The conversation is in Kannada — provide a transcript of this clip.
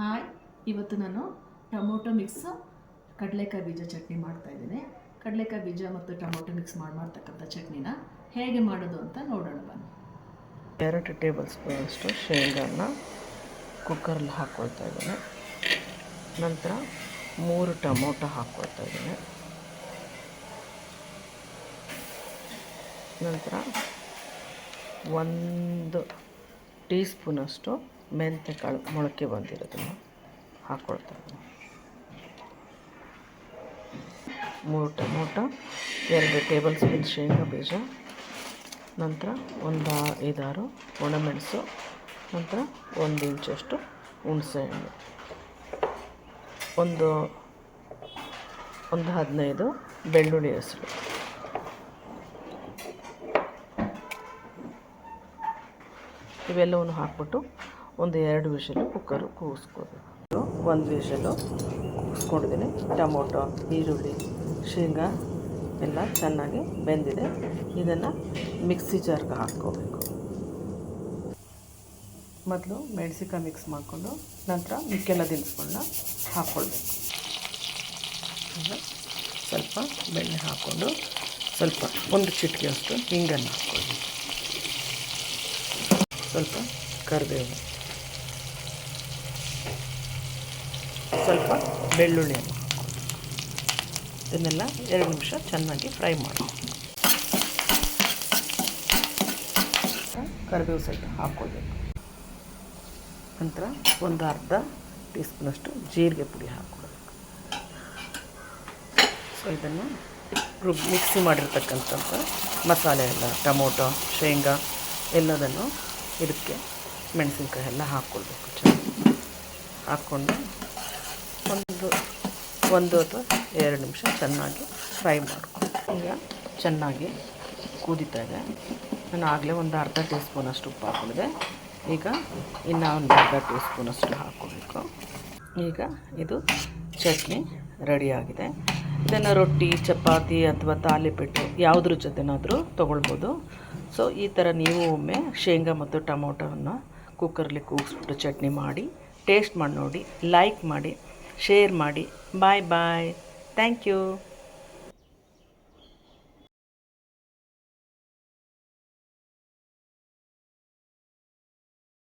ಹಾಯ್, ಇವತ್ತು ನಾನು ಟೊಮೊಟೊ ಮಿಕ್ಸ್ ಕಡಲೆಕಾಯಿ ಬೀಜ ಚಟ್ನಿ ಮಾಡ್ತಾಯಿದ್ದೀನಿ ಕಡಲೆಕಾಯಿ ಬೀಜ ಮತ್ತು ಟೊಮೊಟೊ ಮಿಕ್ಸ್ ಮಾಡಿ ಮಾಡ್ತಕ್ಕಂಥ ಚಟ್ನಿನ ಹೇಗೆ ಮಾಡೋದು ಅಂತ ನೋಡೋಣ, ಬನ್ನಿ. ಎರಡು ಟೇಬಲ್ ಸ್ಪೂನಷ್ಟು ಶೇಂಗಾನ ಕುಕ್ಕರಲ್ಲಿ ಹಾಕ್ಕೊಳ್ತಾ ಇದ್ದೀನಿ. ನಂತರ ಮೂರು ಟೊಮೊಟೊ ಹಾಕ್ಕೊಳ್ತಾ ಇದ್ದೀನಿ. ನಂತರ ಒಂದು ಟೀ ಸ್ಪೂನಷ್ಟು ಮೆಂತ್ಯ ಕಾಳು ಮೊಳಕೆ ಬಂದಿರೋದನ್ನು ಹಾಕ್ಕೊಳ್ತಾರೆ ಮೂಟ ಮೂರು ಟೊಮೊಟೊ, ಎರಡು ಟೇಬಲ್ ಸ್ಪೂನ್ ಶೇಂಗಾ ಬೀಜ, ನಂತರ ಒಂದು ಐದಾರು ಒಣಮೆಣಸು, ನಂತರ ಒಂದು ಇಂಚಷ್ಟು ಹುಣಸೆಹಣ್ಣು ಒಂದು ಒಂದು ಹದಿನೈದು ಬೆಳ್ಳುಳ್ಳಿ ಹೆಸರು. ಇವೆಲ್ಲವನ್ನು ಹಾಕ್ಬಿಟ್ಟು ಒಂದು ಎರಡು ವಿಷಲು ಕುಕ್ಕರು ಕೂಗಿಸ್ಕೋಬೇಕು. ಒಂದು ವಿಷಲು ಕೂಗಿಸ್ಕೊಂಡಿದ್ದೀನಿ. ಟೊಮೊಟೊ, ಈರುಳ್ಳಿ, ಶೇಂಗಾ ಎಲ್ಲ ಚೆನ್ನಾಗಿ ಬೆಂದಿದೆ. ಇದನ್ನು ಮಿಕ್ಸಿ ಜಾರ್ಗೆ ಹಾಕ್ಕೋಬೇಕು. ಮೊದಲು ಮೆಣಸಿನ್ಕಾಯಿ ಮಿಕ್ಸ್ ಮಾಡಿಕೊಂಡು ನಂತರ ಮಿಕ್ಕೆಲ್ಲ ದಿನಸ್ಗಳನ್ನ ಹಾಕ್ಕೊಳ್ಬೇಕು. ಸ್ವಲ್ಪ ಬೆಣ್ಣೆ ಹಾಕ್ಕೊಂಡು ಸ್ವಲ್ಪ ಒಂದು ಚಿಟಿಕೆಯಷ್ಟು ಹಿಂಗನ್ನು ಹಾಕ್ಕೊಳ್ಬೇಕು ಸ್ವಲ್ಪ ಕರಿಬೇವು. ಸ್ವಲ್ಪ ಬೆಳ್ಳುಳ್ಳಿ ಇದನ್ನೆಲ್ಲ ಎರಡು ನಿಮಿಷ ಚೆನ್ನಾಗಿ ಫ್ರೈ ಮಾಡಿ. ಕರಿಬೇವು ಸೈಟ್ ಹಾಕ್ಕೊಳ್ಬೇಕು. ನಂತರ ಒಂದು ಅರ್ಧ ಟೀ ಸ್ಪೂನಷ್ಟು ಜೀರಿಗೆ ಪುಡಿ ಹಾಕ್ಕೊಳ್ಬೇಕು. ಸೊ ಇದನ್ನು ರುಬ್ ಮಿಕ್ಸಿ ಮಾಡಿರ್ತಕ್ಕಂಥದ್ದು ಮಸಾಲೆ ಎಲ್ಲ, ಟೊಮೊಟೊ, ಶೇಂಗಾ ಎಲ್ಲದನ್ನು ಇದಕ್ಕೆ ಮೆಣಸಿನ್ಕಾಯಿ ಎಲ್ಲ ಹಾಕ್ಕೊಳ್ಬೇಕು. ಚೆನ್ನಾಗಿ ಹಾಕ್ಕೊಂಡು ಒಂದು ಒಂದು ಅಥವಾ ಎರಡು ನಿಮಿಷ ಚೆನ್ನಾಗಿ ಫ್ರೈ ಮಾಡಿಕೊಂಡು ಈಗ ಚೆನ್ನಾಗಿ ಕುದೀತಾ ಇದೆ. ನಾನು ಆಗಲೇ ಒಂದು ಅರ್ಧ ಟೀ ಸ್ಪೂನಷ್ಟು ಉಪ್ಪು ಹಾಕೊಂಡಿದೆ ಈಗ ಇನ್ನು ಒಂದು ಅರ್ಧ ಟೀ ಸ್ಪೂನಷ್ಟು ಹಾಕ್ಕೊಳ್ಬೇಕು ಈಗ ಇದು ಚಟ್ನಿ ರೆಡಿಯಾಗಿದೆ ಇದನ್ನು ರೊಟ್ಟಿ, ಚಪಾತಿ ಅಥವಾ ತಾಲಿಪೆಟ್ಟು ಯಾವುದ್ರ ಜೊತೆನಾದರೂ ತೊಗೊಳ್ಬೋದು. ಸೊ ಈ ಥರ ನೀವು ಒಮ್ಮೆ ಶೇಂಗಾ ಮತ್ತು ಟೊಮೊಟೊವನ್ನು ಕುಕ್ಕರಲ್ಲಿ ಕೂಗಿಸ್ಬಿಟ್ಟು ಚಟ್ನಿ ಮಾಡಿ ಟೇಸ್ಟ್ ಮಾಡಿ ನೋಡಿ ಲೈಕ್ ಮಾಡಿ. ಶೇರ್ ಮಾಡಿ. ಬಾಯ್ ಬಾಯ್ ಥ್ಯಾಂಕ್ ಯು